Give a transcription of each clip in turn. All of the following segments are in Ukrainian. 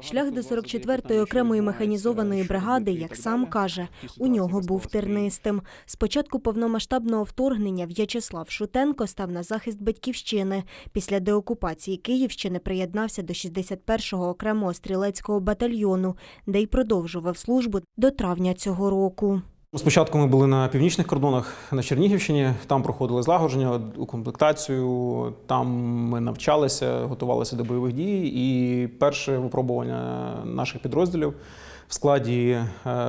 Шлях до 44-ї окремої механізованої бригади, як сам каже, у нього був тернистим. Спочатку повномасштабного вторгнення В'ячеслав Шутенко став на захист батьківщини. Після деокупації Київщини приєднався до 61-го окремого стрілецького батальйону, де й продовжував службу до травня цього року. Спочатку ми були на північних кордонах на Чернігівщині. Там проходили злагодження, укомплектацію. Там ми навчалися, готувалися до бойових дій. І перше випробування наших підрозділів в складі е,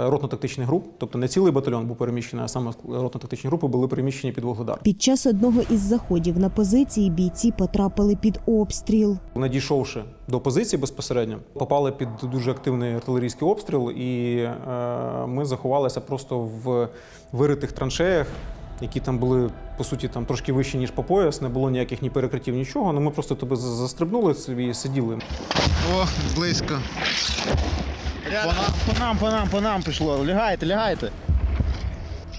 ротно-тактичних груп, тобто не цілий батальйон був переміщений, а саме ротно-тактичні групи були переміщені під Вугледар. Під час одного із заходів на позиції бійці потрапили під обстріл. Надійшовши до позиції безпосередньо, попали під дуже активний артилерійський обстріл, і е, ми заховалися просто в виритих траншеях, які там були по суті там трошки вищі ніж по пояс. Не було ніяких ні перекриттів, нічого. Ну ми просто тебе застрибнули собі і сиділи. О, близько. По нам, по нам, по нам, по нам пішло. Лягайте, лягайте.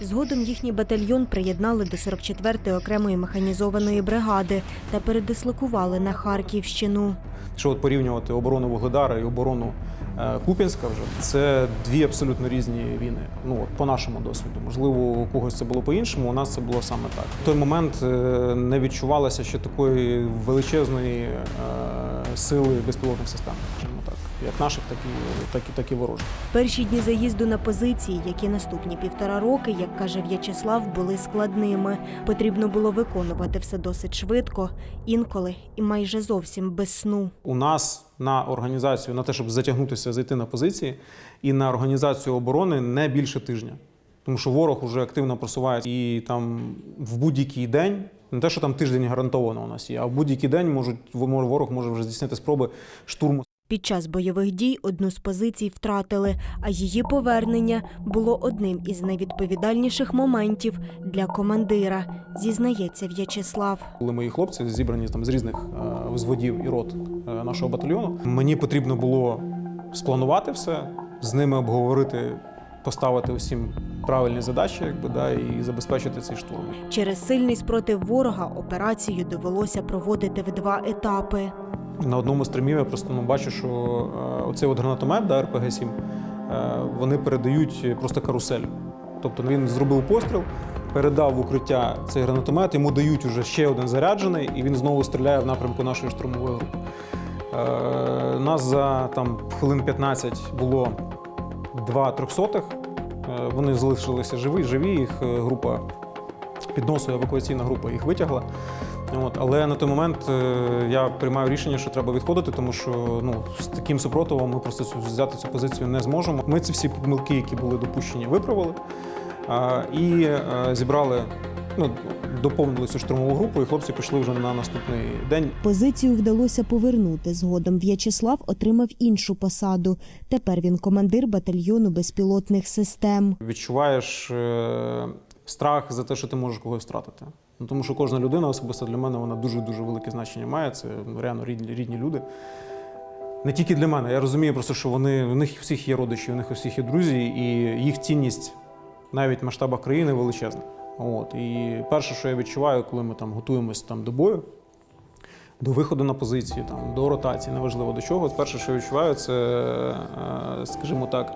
Згодом їхній батальйон приєднали до 44-ї окремої механізованої бригади та передислокували на Харківщину. Що от порівнювати оборону Вугледара і оборону е, Куп'янська вже це дві абсолютно різні війни. Ну от по нашому досвіду. Можливо, у когось це було по-іншому. У нас це було саме так. В той момент е, не відчувалося ще такої величезної е, сили безпілотних систем, як наших, так і так і так і ворожих. Перші дні заїзду на позиції, які наступні півтора роки, як каже В'ячеслав, були складними. Потрібно було виконувати все досить швидко, інколи і майже зовсім без сну. У нас на організацію, на те, щоб затягнутися, зайти на позиції, і на організацію оборони не більше тижня. Тому що ворог уже активно просувається і там в будь-який день, не те, що там тиждень гарантовано у нас є, а в будь-який день можуть ворог може вже здійснити спроби штурму Під час бойових дій одну з позицій втратили, а її повернення було одним із найвідповідальніших моментів для командира, зізнається В'ячеслав. Були мої хлопці зібрані там з різних е, взводів і рот е, нашого батальйону. Мені потрібно було спланувати все, з ними обговорити, поставити усім правильні задачі, якби да, і забезпечити цей штурм. Через сильний спротив ворога операцію довелося проводити в два етапи. На одному з тримів я просто ну, бачу, що е, оцей от гранатомет да, РПГ-7, е, вони передають просто карусель. Тобто він зробив постріл, передав в укриття цей гранатомет, йому дають уже ще один заряджений, і він знову стріляє в напрямку нашої штурмової групи. Е, нас за там, хвилин 15 було два трьохсотих. Вони залишилися живі, живі. Їх група підносу, евакуаційна група їх витягла. От, але на той момент е, я приймаю рішення, що треба відходити, тому що ну, з таким супротивом ми просто взяти цю позицію не зможемо. Ми ці всі помилки, які були допущені, виправили і е, зібрали, ну, доповнили цю штурмову групу, і хлопці пішли вже на наступний день. Позицію вдалося повернути. Згодом В'ячеслав отримав іншу посаду. Тепер він командир батальйону безпілотних систем. Відчуваєш е, страх за те, що ти можеш когось втратити. Ну, тому що кожна людина, особисто для мене, вона дуже-дуже велике значення має. Це ну, реально рідні, рідні люди. Не тільки для мене. Я розумію просто, що вони, у них всіх є родичі, у них всіх є друзі, і їх цінність навіть в масштабах країни величезна. От. І перше, що я відчуваю, коли ми там готуємося там, до бою, до виходу на позиції, там, до ротації, неважливо до чого, перше, що я відчуваю, це, е, скажімо так,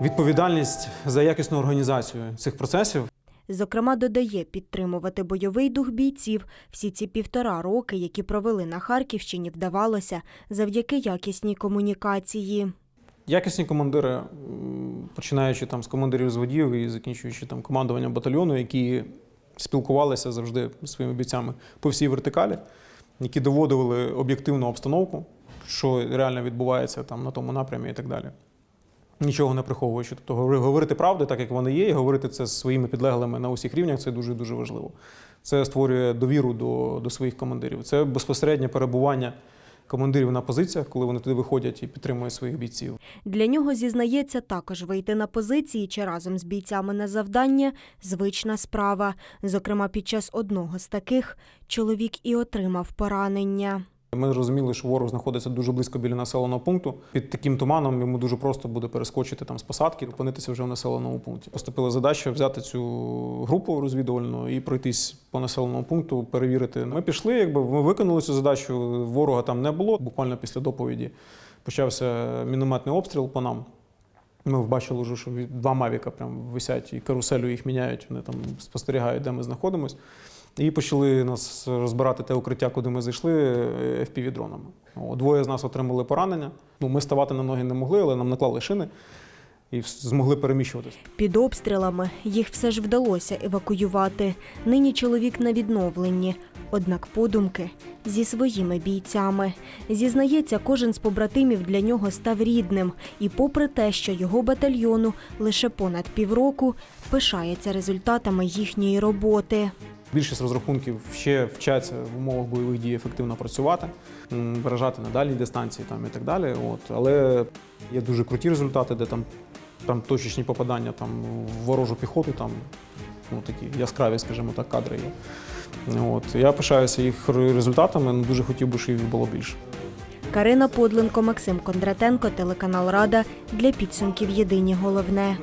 відповідальність за якісну організацію цих процесів. Зокрема, додає підтримувати бойовий дух бійців. Всі ці півтора роки, які провели на Харківщині, вдавалося завдяки якісній комунікації. Якісні командири, починаючи там з командирів зводів і закінчуючи там командуванням батальйону, які спілкувалися завжди зі своїми бійцями по всій вертикалі, які доводили об'єктивну обстановку, що реально відбувається там на тому напрямі і так далі. Нічого не приховуючи. Тобто говори- говорити правду, так як вони є, і говорити це з своїми підлеглими на усіх рівнях це дуже дуже важливо. Це створює довіру до, до своїх командирів. Це безпосереднє перебування командирів на позиціях, коли вони туди виходять і підтримують своїх бійців. Для нього зізнається також вийти на позиції чи разом з бійцями на завдання звична справа. Зокрема, під час одного з таких чоловік і отримав поранення. Ми розуміли, що ворог знаходиться дуже близько біля населеного пункту. Під таким туманом йому дуже просто буде перескочити там з посадки і опинитися вже в населеному пункті. Поступила задача взяти цю групу розвідувальну і пройтись по населеному пункту, перевірити. Ми пішли, якби ми виконали цю задачу. Ворога там не було. Буквально після доповіді почався мінометний обстріл по нам. Ми бачили що два мавіка прям висять і каруселю їх міняють. Вони там спостерігають, де ми знаходимось. І почали нас розбирати те укриття, куди ми зайшли е, FPV-дронами. Двоє з нас отримали поранення. Ну, ми ставати на ноги не могли, але нам наклали шини і змогли переміщуватися. Під обстрілами їх все ж вдалося евакуювати. Нині чоловік на відновленні. Однак подумки зі своїми бійцями. Зізнається, кожен з побратимів для нього став рідним. І попри те, що його батальйону лише понад півроку, пишається результатами їхньої роботи. Більшість розрахунків ще вчаться в умовах бойових дій ефективно працювати, виражати на дальній дистанції там, і так далі. От. Але є дуже круті результати, де там, там точечні попадання там, в ворожу піхоту, там, ну, такі яскраві, скажімо так, кадри є. От. Я пишаюся їх результатами, але дуже хотів би, щоб їх було більше. Карина Подленко, Максим Кондратенко, телеканал Рада для підсумків Єдині головне.